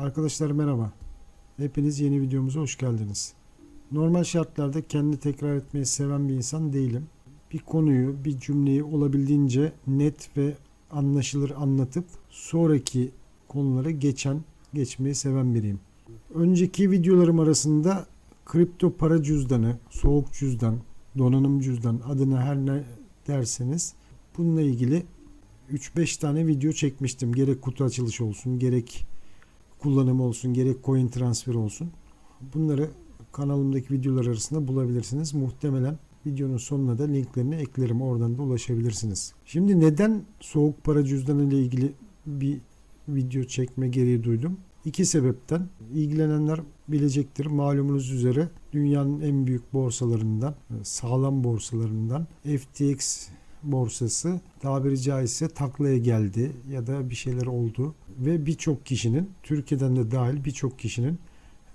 Arkadaşlar merhaba. Hepiniz yeni videomuza hoş geldiniz. Normal şartlarda kendi tekrar etmeyi seven bir insan değilim. Bir konuyu, bir cümleyi olabildiğince net ve anlaşılır anlatıp sonraki konulara geçen, geçmeyi seven biriyim. Önceki videolarım arasında kripto para cüzdanı, soğuk cüzdan, donanım cüzdan adına her ne derseniz bununla ilgili 3-5 tane video çekmiştim. Gerek kutu açılışı olsun, gerek kullanımı olsun, gerek coin transfer olsun. Bunları kanalımdaki videolar arasında bulabilirsiniz. Muhtemelen videonun sonuna da linklerini eklerim. Oradan da ulaşabilirsiniz. Şimdi neden soğuk para cüzdanı ile ilgili bir video çekme gereği duydum? İki sebepten. İlgilenenler bilecektir. Malumunuz üzere dünyanın en büyük borsalarından, sağlam borsalarından FTX borsası tabiri caizse taklaya geldi ya da bir şeyler oldu ve birçok kişinin Türkiye'den de dahil birçok kişinin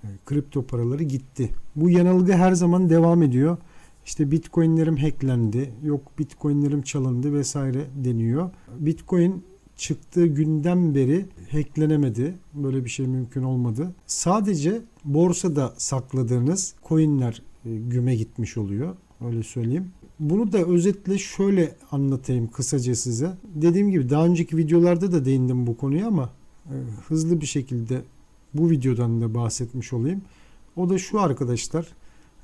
e, kripto paraları gitti. Bu yanılgı her zaman devam ediyor. İşte bitcoinlerim hacklendi, yok bitcoinlerim çalındı vesaire deniyor. Bitcoin çıktığı günden beri hacklenemedi. Böyle bir şey mümkün olmadı. Sadece borsada sakladığınız coinler e, güme gitmiş oluyor. Öyle söyleyeyim. Bunu da özetle şöyle anlatayım kısaca size. Dediğim gibi daha önceki videolarda da değindim bu konuya ama e, hızlı bir şekilde bu videodan da bahsetmiş olayım. O da şu arkadaşlar.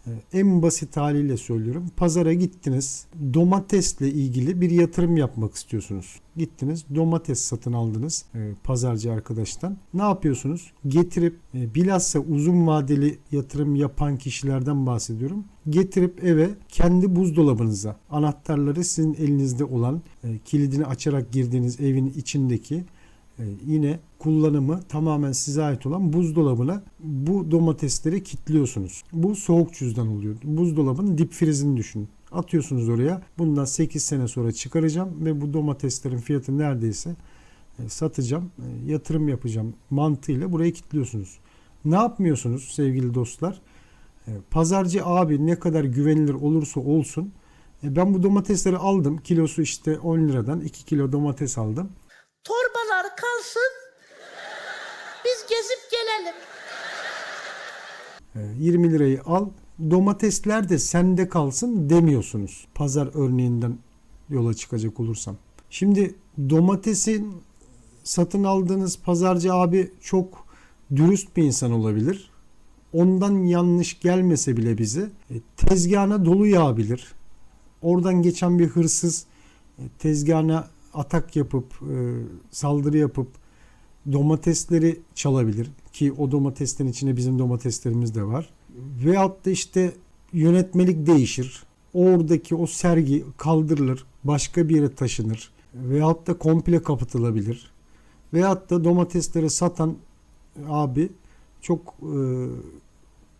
E, En basit haliyle söylüyorum. Pazara gittiniz. Domatesle ilgili bir yatırım yapmak istiyorsunuz. Gittiniz domates satın aldınız e, pazarcı arkadaştan. Ne yapıyorsunuz? Getirip e, bilhassa uzun vadeli yatırım yapan kişilerden bahsediyorum. Getirip eve kendi buzdolabınıza anahtarları sizin elinizde olan e, kilidini açarak girdiğiniz evin içindeki e, yine kullanımı tamamen size ait olan buzdolabına bu domatesleri kilitliyorsunuz. Bu soğuk cüzdan oluyor. Buzdolabının dip frizini düşünün. Atıyorsunuz oraya. Bundan 8 sene sonra çıkaracağım ve bu domateslerin fiyatı neredeyse e, satacağım, e, yatırım yapacağım mantığıyla buraya kilitliyorsunuz. Ne yapmıyorsunuz sevgili dostlar? E, Pazarcı abi ne kadar güvenilir olursa olsun ben bu domatesleri aldım. Kilosu işte 10 liradan 2 kilo domates aldım. Torbalar kalsın. Gezip gelelim. E, 20 lirayı al. Domatesler de sende kalsın demiyorsunuz. Pazar örneğinden yola çıkacak olursam. Şimdi domatesin satın aldığınız pazarcı abi çok dürüst bir insan olabilir. Ondan yanlış gelmese bile bize e, tezgahına dolu yağabilir. Oradan geçen bir hırsız e, tezgahına atak yapıp e, saldırı yapıp domatesleri çalabilir ki o domateslerin içine bizim domateslerimiz de var. Veyahut da işte yönetmelik değişir. Oradaki o sergi kaldırılır, başka bir yere taşınır. Veyahut da komple kapatılabilir. Veyahut da domatesleri satan abi çok e,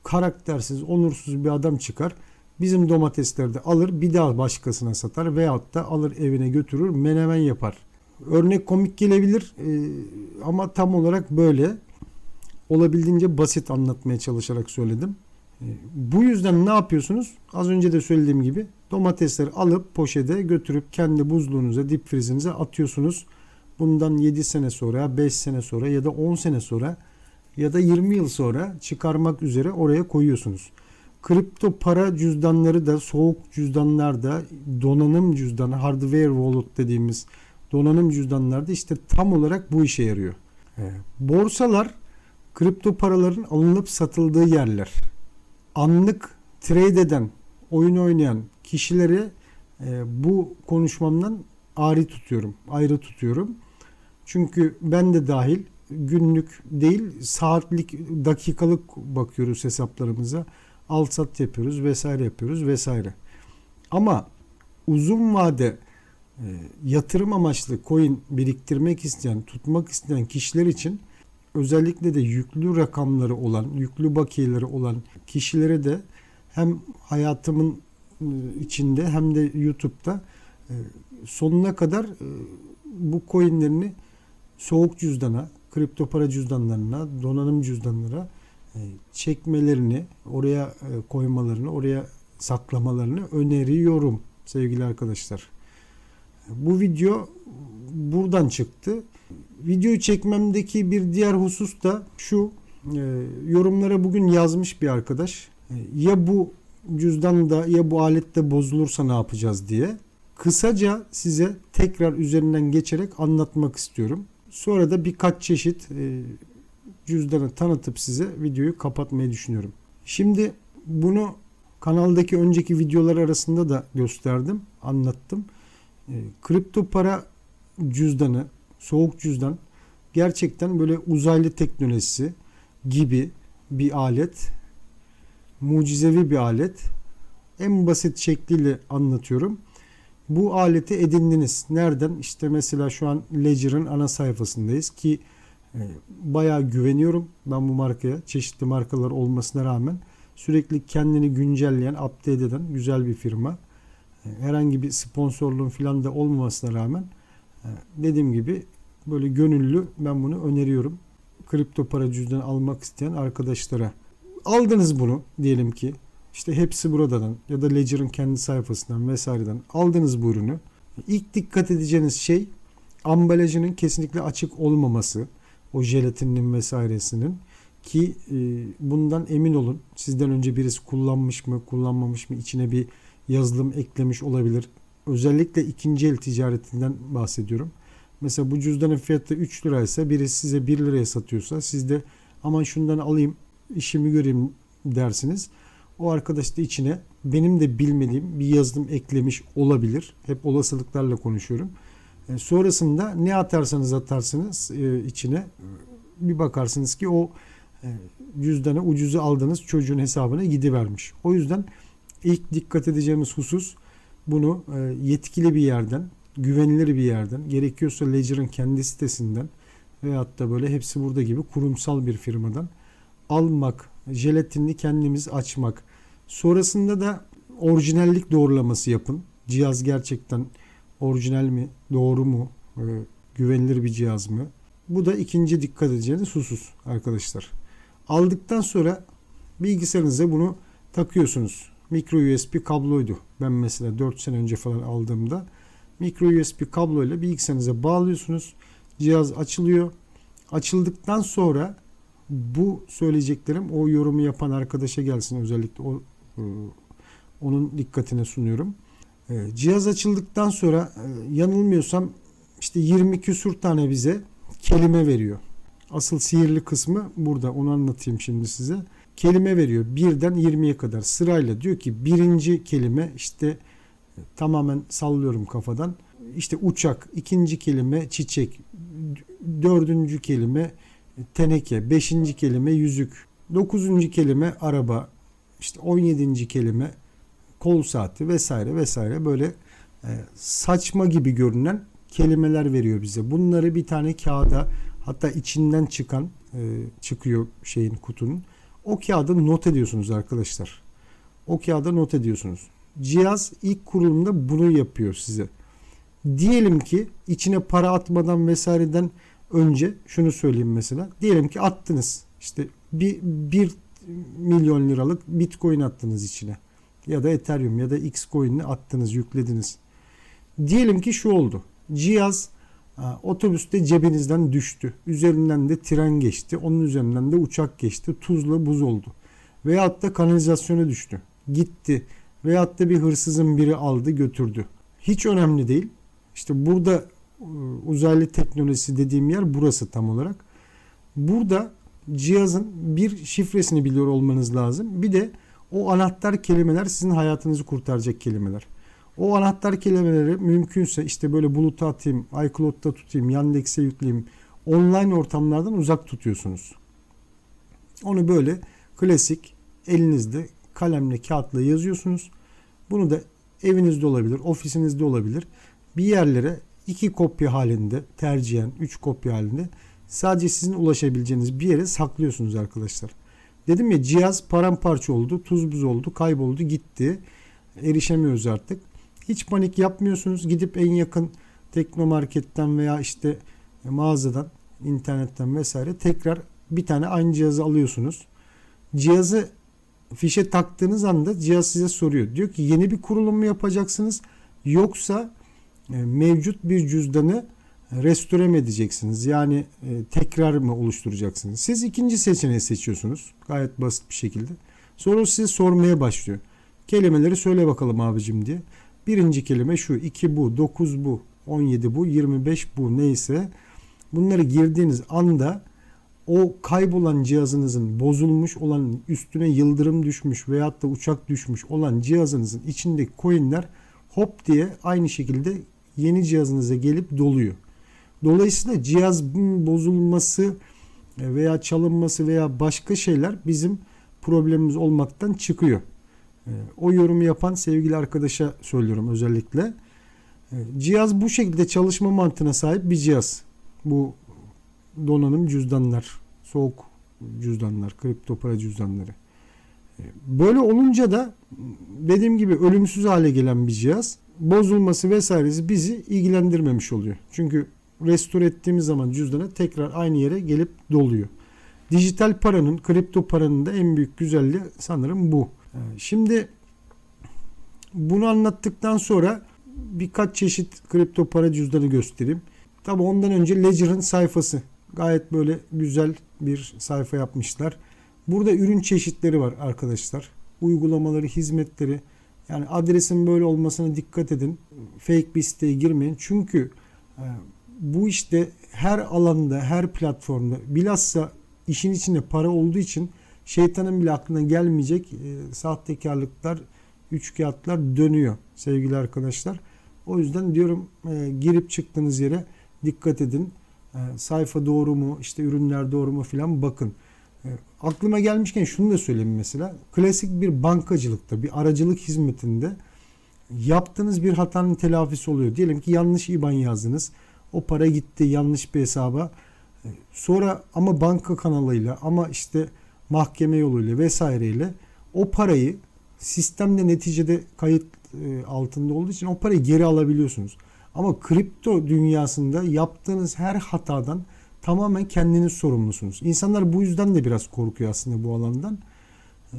karaktersiz, onursuz bir adam çıkar. Bizim domatesleri de alır bir daha başkasına satar veyahut da alır evine götürür menemen yapar. Örnek komik gelebilir e, ama tam olarak böyle olabildiğince basit anlatmaya çalışarak söyledim. E, Bu yüzden ne yapıyorsunuz? Az önce de söylediğim gibi domatesleri alıp poşete götürüp kendi buzluğunuza, dip frizinize atıyorsunuz. Bundan 7 sene sonra, 5 sene sonra ya da 10 sene sonra ya da 20 yıl sonra çıkarmak üzere oraya koyuyorsunuz. Kripto para cüzdanları da soğuk cüzdanlar da donanım cüzdanı hardware wallet dediğimiz donanım cüzdanlarda işte tam olarak bu işe yarıyor. Ee, Borsalar kripto paraların alınıp satıldığı yerler. Anlık trade eden, oyun oynayan kişileri e, bu konuşmamdan ayrı tutuyorum, ayrı tutuyorum. Çünkü ben de dahil günlük değil saatlik, dakikalık bakıyoruz hesaplarımıza. Al sat yapıyoruz vesaire yapıyoruz vesaire. Ama uzun vade yatırım amaçlı coin biriktirmek isteyen, tutmak isteyen kişiler için özellikle de yüklü rakamları olan, yüklü bakiyeleri olan kişilere de hem hayatımın e, içinde hem de YouTube'da e, sonuna kadar e, bu coinlerini soğuk cüzdana, kripto para cüzdanlarına, donanım cüzdanlara e, çekmelerini, oraya e, koymalarını, oraya saklamalarını öneriyorum sevgili arkadaşlar. Bu video buradan çıktı. Video çekmemdeki bir diğer husus da şu. e, yorumlara bugün yazmış bir arkadaş. E, ya bu cüzdan da ya bu alette bozulursa ne yapacağız diye. Kısaca size tekrar üzerinden geçerek anlatmak istiyorum. Sonra da birkaç çeşit e, cüzdanı tanıtıp size videoyu kapatmayı düşünüyorum. Şimdi bunu kanaldaki önceki videolar arasında da gösterdim, anlattım. E, kripto para cüzdanı, soğuk cüzdan gerçekten böyle uzaylı teknolojisi gibi bir alet. Mucizevi bir alet. En basit şekliyle anlatıyorum. Bu aleti edindiniz. Nereden? İşte mesela şu an Ledger'ın ana sayfasındayız ki e, bayağı güveniyorum ben bu markaya. Çeşitli markalar olmasına rağmen sürekli kendini güncelleyen, update eden güzel bir firma. Herhangi bir sponsorluğun falan da olmamasına rağmen e, dediğim gibi böyle gönüllü ben bunu öneriyorum. Kripto para cüzdanı almak isteyen arkadaşlara. Aldınız bunu diyelim ki. İşte hepsi buradan ya da Ledger'ın kendi sayfasından vesaireden aldınız bu ürünü. İlk dikkat edeceğiniz şey ambalajının kesinlikle açık olmaması. O jelatinin vesairesinin ki e, bundan emin olun. Sizden önce birisi kullanmış mı, kullanmamış mı, içine bir yazılım eklemiş olabilir. Özellikle ikinci el ticaretinden bahsediyorum. Mesela bu cüzdanın fiyatı 3 liraysa birisi size 1 liraya satıyorsa siz de aman şundan alayım işimi göreyim dersiniz. O arkadaş da içine benim de bilmediğim bir yazılım eklemiş olabilir. Hep olasılıklarla konuşuyorum. E, sonrasında ne atarsanız atarsınız e, içine bir bakarsınız ki o e, cüzdanı ucuzu aldığınız çocuğun hesabına gidivermiş. O yüzden ilk dikkat edeceğimiz husus bunu e, yetkili bir yerden, güvenilir bir yerden, gerekiyorsa Ledger'ın kendi sitesinden veyahut da böyle hepsi burada gibi kurumsal bir firmadan almak, jelatinini kendimiz açmak. Sonrasında da orijinallik doğrulaması yapın. Cihaz gerçekten orijinal mi, doğru mu, e, güvenilir bir cihaz mı? Bu da ikinci dikkat edeceğiniz husus arkadaşlar. Aldıktan sonra bilgisayarınıza bunu takıyorsunuz. Micro USB kabloydu. Ben mesela 4 sene önce falan aldığımda micro USB kabloyla bilgisayarınıza bağlıyorsunuz. Cihaz açılıyor. Açıldıktan sonra bu söyleyeceklerim o yorumu yapan arkadaşa gelsin özellikle o e, onun dikkatine sunuyorum. E, Cihaz açıldıktan sonra e, yanılmıyorsam işte 20 küsur tane bize kelime veriyor. Asıl sihirli kısmı burada onu anlatayım şimdi size. Kelime veriyor birden 20'ye kadar sırayla diyor ki birinci kelime işte e, tamamen sallıyorum kafadan. İşte uçak, ikinci kelime çiçek, dördüncü kelime teneke, beşinci kelime yüzük, dokuzuncu kelime araba, işte on yedinci kelime kol saati vesaire vesaire böyle e, saçma gibi görünen kelimeler veriyor bize. Bunları bir tane kağıda hatta içinden çıkan e, çıkıyor şeyin kutunun. O kağıda not ediyorsunuz arkadaşlar. O kağıda not ediyorsunuz. Cihaz ilk kurulumda bunu yapıyor size. Diyelim ki içine para atmadan vesaireden önce şunu söyleyeyim mesela. Diyelim ki attınız. İşte bir, bir milyon liralık bitcoin attınız içine. Ya da ethereum ya da x coin'ini attınız yüklediniz. Diyelim ki şu oldu. Cihaz ha, otobüste cebinizden düştü. Üzerinden de tren geçti. Onun üzerinden de uçak geçti. Tuzla buz oldu. Veyahut da kanalizasyona düştü. Gitti. Veyahut da bir hırsızın biri aldı götürdü. Hiç önemli değil. İşte burada e, uzaylı teknolojisi dediğim yer burası tam olarak. Burada cihazın bir şifresini biliyor olmanız lazım. Bir de o anahtar kelimeler sizin hayatınızı kurtaracak kelimeler. O anahtar kelimeleri mümkünse işte böyle buluta atayım, iCloud'da tutayım, Yandex'e yükleyeyim. Online ortamlardan uzak tutuyorsunuz. Onu böyle klasik elinizde kalemle, kağıtla yazıyorsunuz. Bunu da evinizde olabilir, ofisinizde olabilir. Bir yerlere iki kopya halinde tercihen üç kopya halinde sadece sizin ulaşabileceğiniz bir yere saklıyorsunuz arkadaşlar. Dedim ya cihaz paramparça oldu, tuz buz oldu, kayboldu, gitti. Erişemiyoruz artık. Hiç panik yapmıyorsunuz. Gidip en yakın teknomarketten veya işte mağazadan, internetten vesaire tekrar bir tane aynı cihazı alıyorsunuz. Cihazı fişe taktığınız anda cihaz size soruyor. Diyor ki yeni bir kurulum mu yapacaksınız yoksa e, mevcut bir cüzdanı restore mi edeceksiniz? Yani e, tekrar mı oluşturacaksınız? Siz ikinci seçeneği seçiyorsunuz. Gayet basit bir şekilde. Sonra size sormaya başlıyor. Kelimeleri söyle bakalım abicim diye. Birinci kelime şu. 2 bu, 9 bu, 17 bu, 25 bu neyse. Bunları girdiğiniz anda o kaybolan cihazınızın bozulmuş olan üstüne yıldırım düşmüş veyahut da uçak düşmüş olan cihazınızın içindeki coinler hop diye aynı şekilde yeni cihazınıza gelip doluyor. Dolayısıyla cihazın bozulması e, veya çalınması veya başka şeyler bizim problemimiz olmaktan çıkıyor. E, O yorumu yapan sevgili arkadaşa söylüyorum özellikle. E, Cihaz bu şekilde çalışma mantığına sahip bir cihaz. Bu donanım cüzdanlar, soğuk cüzdanlar, kripto para cüzdanları. E, Böyle olunca da dediğim gibi ölümsüz hale gelen bir cihaz bozulması vesairesi bizi ilgilendirmemiş oluyor. Çünkü restore ettiğimiz zaman cüzdana tekrar aynı yere gelip doluyor. Dijital paranın, kripto paranın da en büyük güzelliği sanırım bu. E, Şimdi bunu anlattıktan sonra birkaç çeşit kripto para cüzdanı göstereyim. Tabi ondan önce Ledger'ın sayfası. Gayet böyle güzel bir sayfa yapmışlar. Burada ürün çeşitleri var arkadaşlar. Uygulamaları, hizmetleri. Yani adresin böyle olmasına dikkat edin. Fake bir siteye girmeyin. Çünkü e, bu işte her alanda, her platformda bilhassa işin içinde para olduğu için şeytanın bile aklına gelmeyecek e, sahtekarlıklar, üçkağıtlar dönüyor sevgili arkadaşlar. O yüzden diyorum e, girip çıktığınız yere dikkat edin. E, sayfa doğru mu, işte ürünler doğru mu filan bakın. E, aklıma gelmişken şunu da söyleyeyim mesela. Klasik bir bankacılıkta, bir aracılık hizmetinde yaptığınız bir hatanın telafisi oluyor. Diyelim ki yanlış IBAN yazdınız. O para gitti yanlış bir hesaba. Sonra ama banka kanalıyla ama işte mahkeme yoluyla vesaireyle o parayı sistemde neticede kayıt e, altında olduğu için o parayı geri alabiliyorsunuz. Ama kripto dünyasında yaptığınız her hatadan tamamen kendiniz sorumlusunuz. İnsanlar bu yüzden de biraz korkuyor aslında bu alandan. E,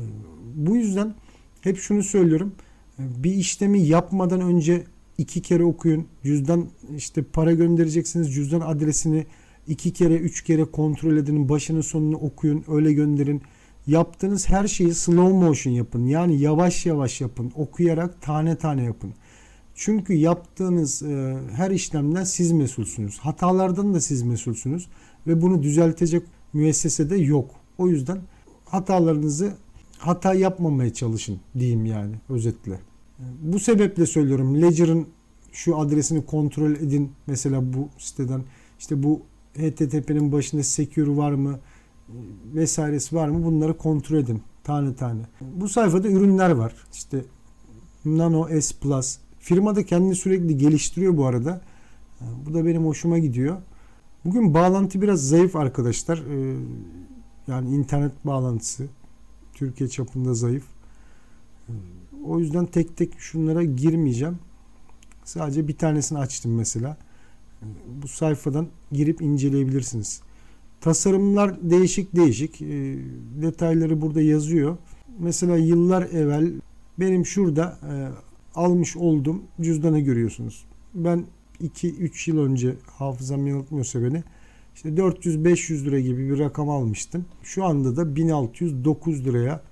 Bu yüzden hep şunu söylüyorum. E, Bir işlemi yapmadan önce iki kere okuyun. Cüzdan işte para göndereceksiniz. Cüzdan adresini iki kere, üç kere kontrol edin. Başını sonunu okuyun. Öyle gönderin. Yaptığınız her şeyi slow motion yapın. Yani yavaş yavaş yapın. Okuyarak tane tane yapın. Çünkü yaptığınız e, her işlemden siz mesulsünüz. Hatalardan da siz mesulsünüz. Ve bunu düzeltecek müessesede yok. O yüzden hatalarınızı hata yapmamaya çalışın diyeyim yani özetle. Bu sebeple söylüyorum Ledger'ın şu adresini kontrol edin. Mesela bu siteden işte bu HTTP'nin başında secure var mı vesairesi var mı bunları kontrol edin tane tane. Bu sayfada ürünler var. İşte Nano S Plus. Firma da kendini sürekli geliştiriyor bu arada. E, Bu da benim hoşuma gidiyor. Bugün bağlantı biraz zayıf arkadaşlar. E, Yani internet bağlantısı Türkiye çapında zayıf. E, O yüzden tek tek şunlara girmeyeceğim. Sadece bir tanesini açtım mesela. Bu sayfadan girip inceleyebilirsiniz. Tasarımlar değişik değişik. E, Detayları burada yazıyor. Mesela yıllar evvel benim şurada e, almış olduğum cüzdanı görüyorsunuz. Ben 2-3 yıl önce hafızam yanıltmıyorsa beni işte 400-500 lira gibi bir rakam almıştım. Şu anda da 1609 liraya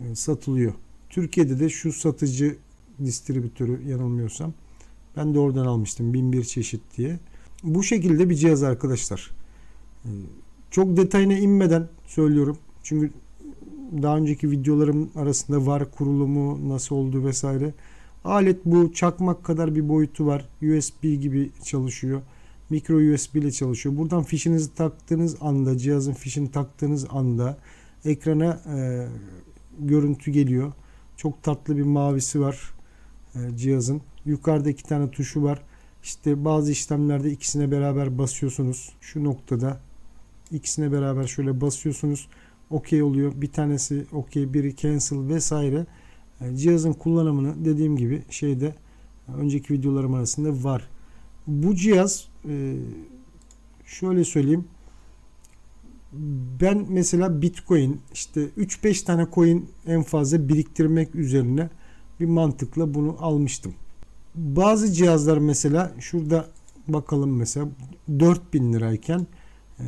e, satılıyor. Türkiye'de de şu satıcı distribütörü yanılmıyorsam ben de oradan almıştım 1001 çeşit diye. Bu şekilde bir cihaz arkadaşlar. E, Çok detayına inmeden söylüyorum. Çünkü daha önceki videolarım arasında var kurulumu nasıl oldu vesaire. Alet bu çakmak kadar bir boyutu var. USB gibi çalışıyor. Micro USB ile çalışıyor. Buradan fişinizi taktığınız anda, cihazın fişini taktığınız anda ekrana e, görüntü geliyor. Çok tatlı bir mavisi var e, cihazın. Yukarıda iki tane tuşu var. İşte bazı işlemlerde ikisine beraber basıyorsunuz. Şu noktada ikisine beraber şöyle basıyorsunuz. OK oluyor. Bir tanesi OK, biri cancel vesaire. E, Cihazın kullanımını dediğim gibi şeyde önceki videolarım arasında var. Bu cihaz e, şöyle söyleyeyim. Ben mesela Bitcoin işte 3-5 tane coin en fazla biriktirmek üzerine bir mantıkla bunu almıştım. Bazı cihazlar mesela şurada bakalım mesela 4000 lirayken e,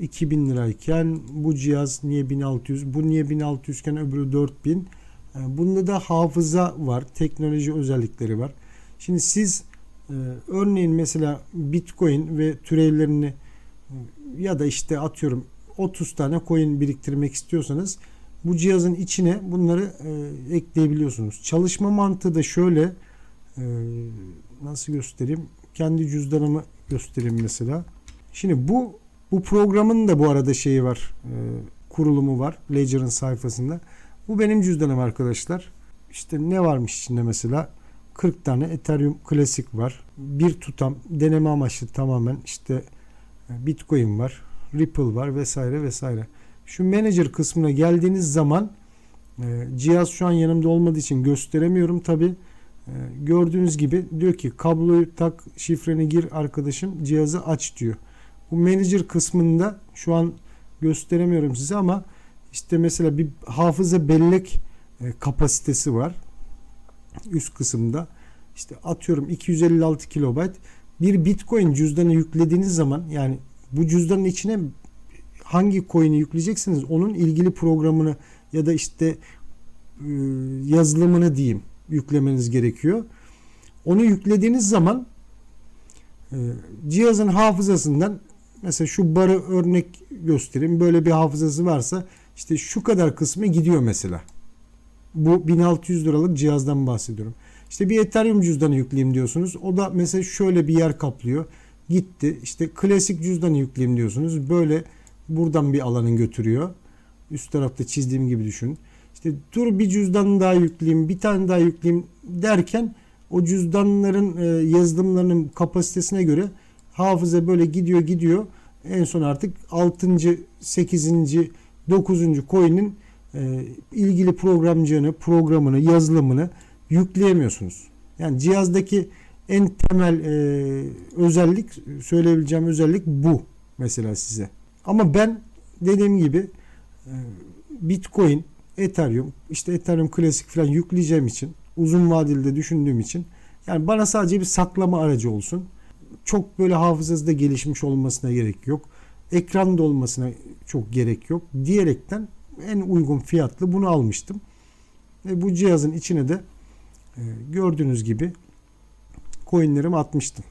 2000 lirayken bu cihaz niye 1600 bu niye 1600 iken öbürü 4000 E, bunda da hafıza var teknoloji özellikleri var. Şimdi siz e, örneğin mesela bitcoin ve türevlerini e, ya da işte atıyorum 30 tane coin biriktirmek istiyorsanız bu cihazın içine bunları e, ekleyebiliyorsunuz. Çalışma mantığı da şöyle e, nasıl göstereyim? Kendi cüzdanımı göstereyim mesela. Şimdi bu bu programın da bu arada şeyi var. e, kurulumu var Ledger'ın sayfasında. Bu benim cüzdanım arkadaşlar. İşte ne varmış içinde mesela? 40 tane Ethereum klasik var. Bir tutam deneme amaçlı tamamen işte e, Bitcoin var. Ripple var vesaire vesaire. Şu manager kısmına geldiğiniz zaman e, cihaz şu an yanımda olmadığı için gösteremiyorum tabi. Gördüğünüz gibi diyor ki kabloyu tak şifreni gir arkadaşım cihazı aç diyor. Bu manager kısmında şu an gösteremiyorum size ama işte mesela bir hafıza bellek e, kapasitesi var. Üst kısımda işte atıyorum 256 kilobayt bir bitcoin cüzdanı yüklediğiniz zaman yani bu cüzdanın içine hangi coin'i yükleyeceksiniz onun ilgili programını ya da işte e, yazılımını diyeyim yüklemeniz gerekiyor. Onu yüklediğiniz zaman e, cihazın hafızasından mesela şu barı örnek göstereyim. Böyle bir hafızası varsa işte şu kadar kısmı gidiyor mesela. Bu 1600 liralık cihazdan bahsediyorum. İşte bir Ethereum cüzdanı yükleyeyim diyorsunuz. O da mesela şöyle bir yer kaplıyor. Gitti. İşte klasik cüzdanı yükleyeyim diyorsunuz. Böyle buradan bir alanın götürüyor. Üst tarafta çizdiğim gibi düşünün. İşte dur bir cüzdan daha yükleyeyim, bir tane daha yükleyeyim derken o cüzdanların e, yazılımlarının kapasitesine göre hafıza böyle gidiyor gidiyor. En son artık 6. 8. 9. coin'in e, ilgili programcığını, programını, yazılımını yükleyemiyorsunuz. Yani cihazdaki en temel e, özellik, söyleyebileceğim özellik bu mesela size. Ama ben dediğim gibi e, Bitcoin, Ethereum, işte Ethereum klasik falan yükleyeceğim için, uzun vadeli de düşündüğüm için yani bana sadece bir saklama aracı olsun. Çok böyle hafızası gelişmiş olmasına gerek yok. Ekranda olmasına çok gerek yok diyerekten en uygun fiyatlı bunu almıştım. Ve bu cihazın içine de e, gördüğünüz gibi coinlerimi atmıştım.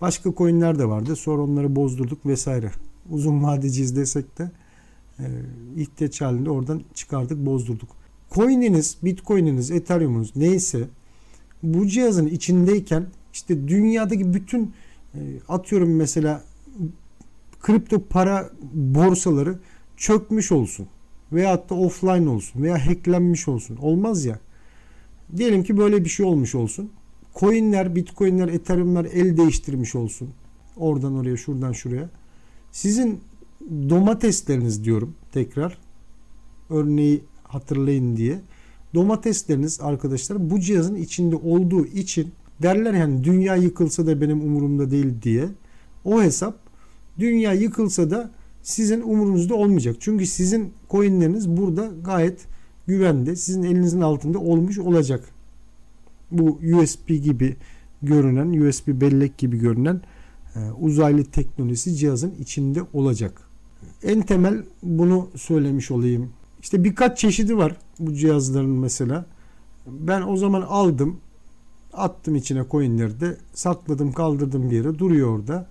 Başka coinler de vardı. Sonra onları bozdurduk vesaire. Uzun vadeciyiz desek de e, ihtiyaç halinde oradan çıkardık bozdurduk. Coin'iniz, Bitcoin'iniz, Ethereum'unuz neyse bu cihazın içindeyken işte dünyadaki bütün e, atıyorum mesela kripto para borsaları çökmüş olsun veyahut da offline olsun veya hacklenmiş olsun. Olmaz ya. Diyelim ki böyle bir şey olmuş olsun. Coinler, Bitcoin'ler, Ethereum'lar el değiştirmiş olsun. Oradan oraya, şuradan şuraya. Sizin domatesleriniz diyorum tekrar. Örneği hatırlayın diye. Domatesleriniz arkadaşlar bu cihazın içinde olduğu için derler yani dünya yıkılsa da benim umurumda değil diye. O hesap dünya yıkılsa da sizin umurunuzda olmayacak. Çünkü sizin coinleriniz burada gayet güvende, sizin elinizin altında olmuş olacak. Bu USB gibi görünen, USB bellek gibi görünen e, uzaylı teknolojisi cihazın içinde olacak. En temel bunu söylemiş olayım. İşte birkaç çeşidi var bu cihazların mesela. Ben o zaman aldım, attım içine coinleri de sakladım, kaldırdım bir yere duruyor orada.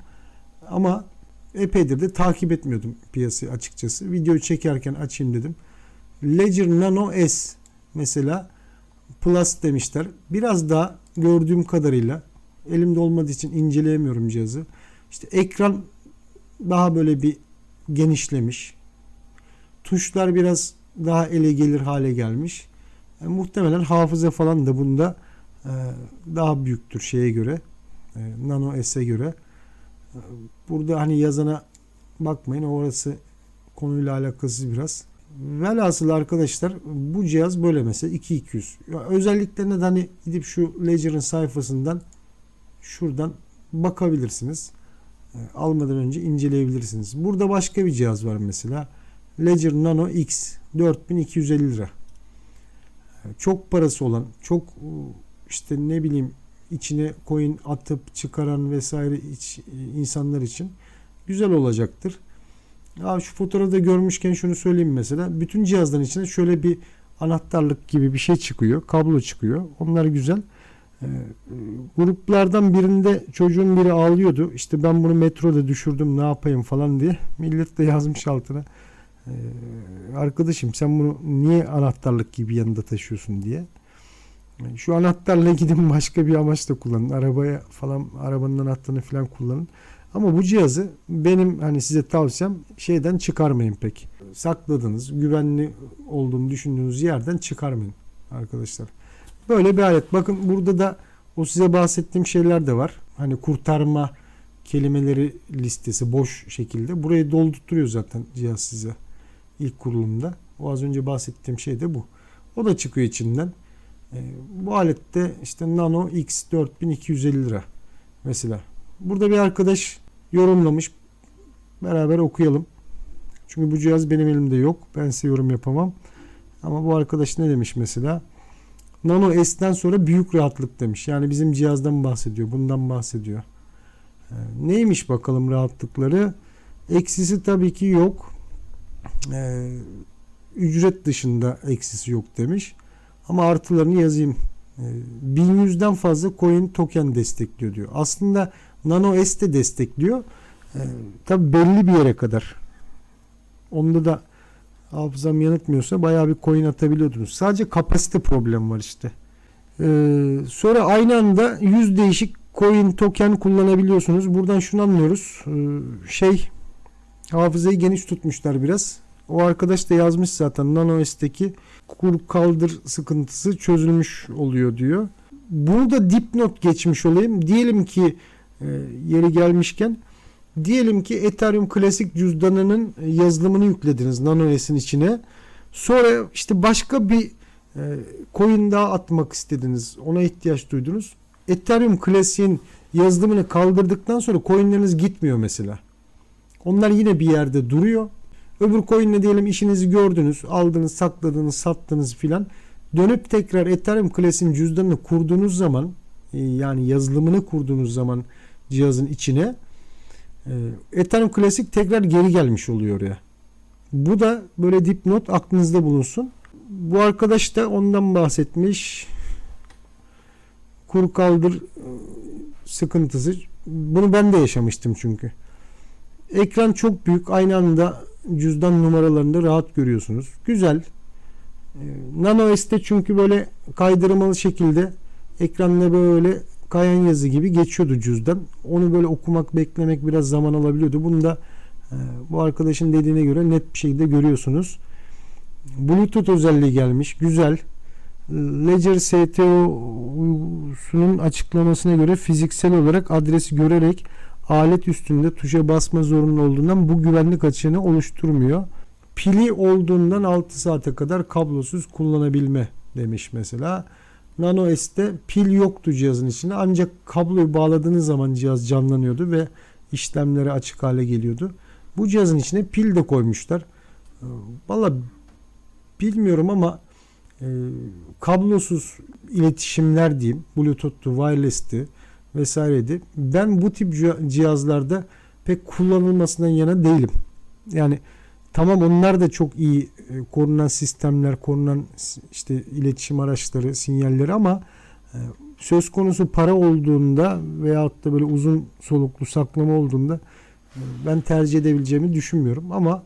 Ama epeydir de takip etmiyordum piyasayı açıkçası. Videoyu çekerken açayım dedim. Ledger Nano S mesela Plus demişler. Biraz daha gördüğüm kadarıyla elimde olmadığı için inceleyemiyorum cihazı. İşte ekran daha böyle bir genişlemiş. Tuşlar biraz daha ele gelir hale gelmiş. Yani muhtemelen hafıza falan da bunda e, daha büyüktür şeye göre. E, Nano S'e göre. E, burada hani yazana bakmayın orası konuyla alakasız biraz. Velhasıl arkadaşlar bu cihaz böyle mesela 2200. Ya özelliklerine de hani gidip şu Ledger'ın sayfasından şuradan bakabilirsiniz. E, almadan önce inceleyebilirsiniz. Burada başka bir cihaz var mesela. Ledger Nano X 4250 lira. E, Çok parası olan, çok işte ne bileyim içine coin atıp çıkaran vesaire iç, insanlar için güzel olacaktır. Ya şu fotoğrafı görmüşken şunu söyleyeyim mesela. Bütün cihazların içine şöyle bir anahtarlık gibi bir şey çıkıyor. Kablo çıkıyor. Onlar güzel. Ee, gruplardan birinde çocuğun biri ağlıyordu. İşte ben bunu metroda düşürdüm ne yapayım falan diye. Millet de yazmış altına. Ee, arkadaşım sen bunu niye anahtarlık gibi yanında taşıyorsun diye. Şu anahtarla gidin başka bir amaçla kullanın. Arabaya falan arabanın anahtarını falan kullanın. Ama bu cihazı benim hani size tavsiyem şeyden çıkarmayın pek. Sakladığınız, güvenli olduğunu düşündüğünüz yerden çıkarmayın arkadaşlar. Böyle bir alet. Bakın burada da o size bahsettiğim şeyler de var. Hani kurtarma kelimeleri listesi boş şekilde. Burayı doldurtuyor zaten cihaz size ilk kurulumda. O az önce bahsettiğim şey de bu. O da çıkıyor içinden. Ee, bu alette işte Nano X 4250 lira mesela. Burada bir arkadaş yorumlamış. Beraber okuyalım. Çünkü bu cihaz benim elimde yok. Ben size yorum yapamam. Ama bu arkadaş ne demiş mesela? Nano S'ten sonra büyük rahatlık demiş. Yani bizim cihazdan bahsediyor. Bundan bahsediyor. Ee, neymiş bakalım rahatlıkları? Eksisi tabii ki yok. Ee, ücret dışında eksisi yok demiş. Ama artılarını yazayım. Ee, 1100'den fazla coin token destekliyor diyor. Aslında Nano S de destekliyor. Ee, tabii belli bir yere kadar. Onda da hafızam yanıltmıyorsa bayağı bir coin atabiliyordunuz. Sadece kapasite problemi var işte. Ee, sonra aynı anda 100 değişik coin token kullanabiliyorsunuz. Buradan şunu anlıyoruz. Ee, şey hafızayı geniş tutmuşlar biraz. O arkadaş da yazmış zaten Nano S'teki kur kaldır sıkıntısı çözülmüş oluyor diyor. Bunu da dipnot geçmiş olayım. Diyelim ki e, yeri gelmişken diyelim ki Ethereum klasik cüzdanının yazılımını yüklediniz Nano S'in içine. Sonra işte başka bir e, coin daha atmak istediniz. Ona ihtiyaç duydunuz. Ethereum klasiğin yazılımını kaldırdıktan sonra coinleriniz gitmiyor mesela. Onlar yine bir yerde duruyor. Öbür coin'le diyelim işinizi gördünüz, aldınız, sakladınız, sattınız filan. Dönüp tekrar Ethereum klasiğin cüzdanını kurduğunuz zaman e, yani yazılımını kurduğunuz zaman cihazın içine e, Ethereum klasik tekrar geri gelmiş oluyor ya. Bu da böyle dipnot aklınızda bulunsun. Bu arkadaş da ondan bahsetmiş. Kur kaldır e, sıkıntısı. Bunu ben de yaşamıştım çünkü. Ekran çok büyük. Aynı anda cüzdan numaralarını da rahat görüyorsunuz. Güzel. Ee, Nano S'te çünkü böyle kaydırmalı şekilde ekranda böyle kayan yazı gibi geçiyordu cüzdan. Onu böyle okumak, beklemek biraz zaman alabiliyordu. Bunu da e, bu arkadaşın dediğine göre net bir şekilde görüyorsunuz. Bluetooth özelliği gelmiş. Güzel. Ledger STO'sunun açıklamasına göre fiziksel olarak adresi görerek alet üstünde tuşa basma zorunlu olduğundan bu güvenlik açığını oluşturmuyor. Pili olduğundan 6 saate kadar kablosuz kullanabilme demiş mesela. Nano S'te pil yoktu cihazın içinde ancak kabloyu bağladığınız zaman cihaz canlanıyordu ve işlemleri açık hale geliyordu. Bu cihazın içine pil de koymuşlar. Valla bilmiyorum ama e, kablosuz iletişimler diyeyim. Bluetooth'tu, wireless'ti vesaireydi. Ben bu tip cih- cihazlarda pek kullanılmasından yana değilim. Yani tamam onlar da çok iyi e, korunan sistemler, korunan işte iletişim araçları, sinyalleri ama e, söz konusu para olduğunda veyahut da böyle uzun soluklu saklama olduğunda e, ben tercih edebileceğimi düşünmüyorum ama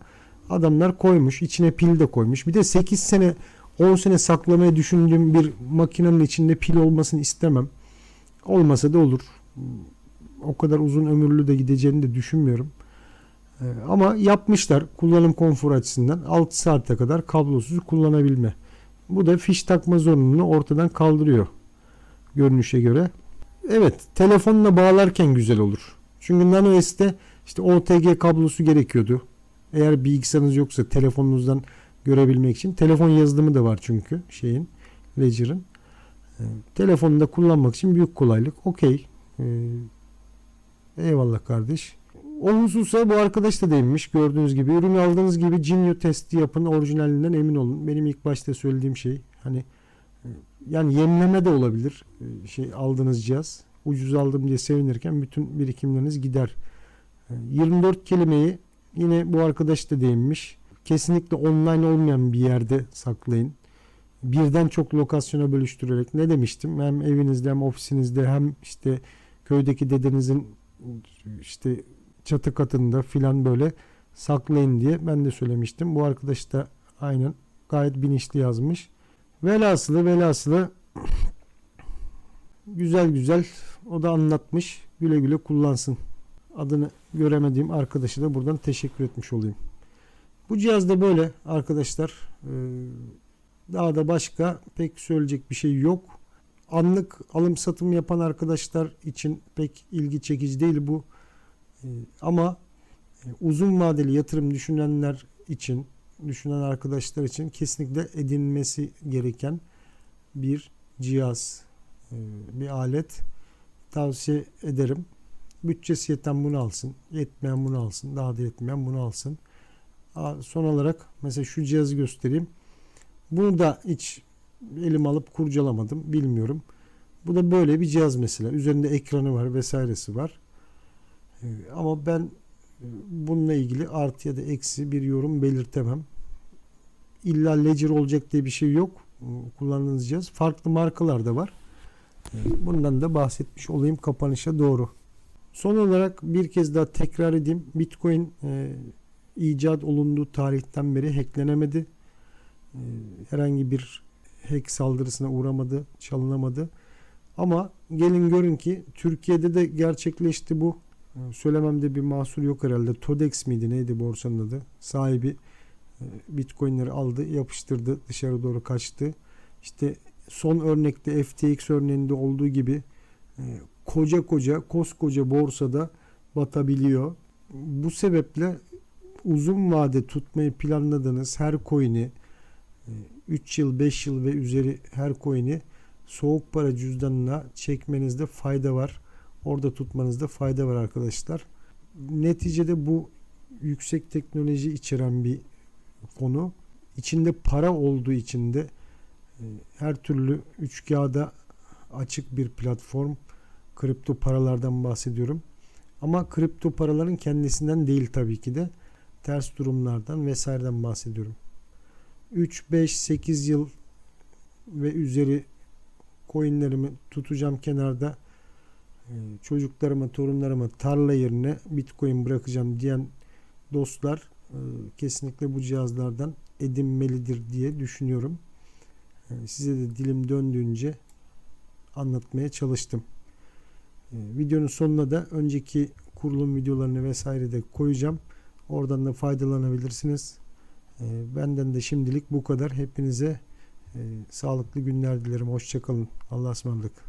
adamlar koymuş, içine pil de koymuş. Bir de 8 sene 10 sene saklamayı düşündüğüm bir makinenin içinde pil olmasını istemem. Olmasa da olur. O kadar uzun ömürlü de gideceğini de düşünmüyorum. Ee, ama yapmışlar kullanım konforu açısından 6 saate kadar kablosuz kullanabilme. Bu da fiş takma zorunluluğunu ortadan kaldırıyor görünüşe göre. Evet telefonla bağlarken güzel olur. Çünkü Nano S'te işte OTG kablosu gerekiyordu. Eğer bilgisayarınız yoksa telefonunuzdan görebilmek için. Telefon yazılımı da var çünkü şeyin Ledger'ın. Ee, Telefonunda kullanmak için büyük kolaylık. Okey. Ee, eyvallah kardeş. O hususa bu arkadaş da değinmiş. Gördüğünüz gibi ürünü aldığınız gibi Genio testi yapın. Orijinalinden emin olun. Benim ilk başta söylediğim şey hani Yani yemleme de olabilir. E, Şey aldığınız cihaz. Ucuz aldım diye sevinirken bütün birikimleriniz gider. E, 24 kelimeyi yine bu arkadaş da değinmiş. Kesinlikle online olmayan bir yerde saklayın. Birden çok lokasyona bölüştürerek ne demiştim? Hem evinizde hem ofisinizde hem işte köydeki dedenizin işte çatı katında filan böyle saklayın diye ben de söylemiştim. Bu arkadaş da aynen gayet bilinçli yazmış. Velhasılı velhasılı güzel güzel o da anlatmış. Güle güle kullansın. Adını göremediğim arkadaşı da buradan teşekkür etmiş olayım. Bu cihazda böyle arkadaşlar. Ee, Daha da başka pek söyleyecek bir şey yok. Anlık alım satım yapan arkadaşlar için pek ilgi çekici değil bu. Ee, Ama e, uzun vadeli yatırım düşünenler için, düşünen arkadaşlar için kesinlikle edinmesi gereken bir cihaz, e, bir alet tavsiye ederim. Bütçesi yeten bunu alsın, yetmeyen bunu alsın, daha da yetmeyen bunu alsın. Son olarak mesela şu cihazı göstereyim. Bunu da hiç elim alıp kurcalamadım, bilmiyorum. Bu da böyle bir cihaz mesela. Üzerinde ekranı var vesairesi var. Ee, Ama ben e, bununla ilgili artı ya da eksi bir yorum belirtemem. İlla Ledger olacak diye bir şey yok. Ee, Kullandığınız cihaz. Farklı markalar da var. Ee, Bundan da bahsetmiş olayım kapanışa doğru. Son olarak bir kez daha tekrar edeyim. Bitcoin e, icat olunduğu tarihten beri hacklenemedi. Herhangi bir hack saldırısına uğramadı, çalınamadı. Ama gelin görün ki Türkiye'de de gerçekleşti bu. E, Söylememde bir mahsur yok herhalde. Todex miydi neydi borsanın adı? Sahibi e, Bitcoin'leri aldı, yapıştırdı, dışarı doğru kaçtı. İşte son örnekte FTX örneğinde olduğu gibi e, koca koca koskoca borsada batabiliyor. Bu sebeple uzun vade tutmayı planladığınız her coin'i 3 yıl 5 yıl ve üzeri her coin'i soğuk para cüzdanına çekmenizde fayda var. Orada tutmanızda fayda var arkadaşlar. Neticede bu yüksek teknoloji içeren bir konu. İçinde para olduğu için de e, her türlü üç kağıda açık bir platform. Kripto paralardan bahsediyorum. Ama kripto paraların kendisinden değil tabii ki de ters durumlardan vesaireden bahsediyorum. 3, 5, 8 yıl ve üzeri coinlerimi tutacağım kenarda. Ee, Çocuklarıma, torunlarıma tarla yerine bitcoin bırakacağım diyen dostlar e, kesinlikle bu cihazlardan edinmelidir diye düşünüyorum. Ee, Size de dilim döndüğünce anlatmaya çalıştım. Ee, Videonun sonuna da önceki kurulum videolarını vesaire de koyacağım. Oradan da faydalanabilirsiniz. Benden de şimdilik bu kadar. Hepinize e, sağlıklı günler dilerim. Hoşçakalın. Allah'a ısmarladık.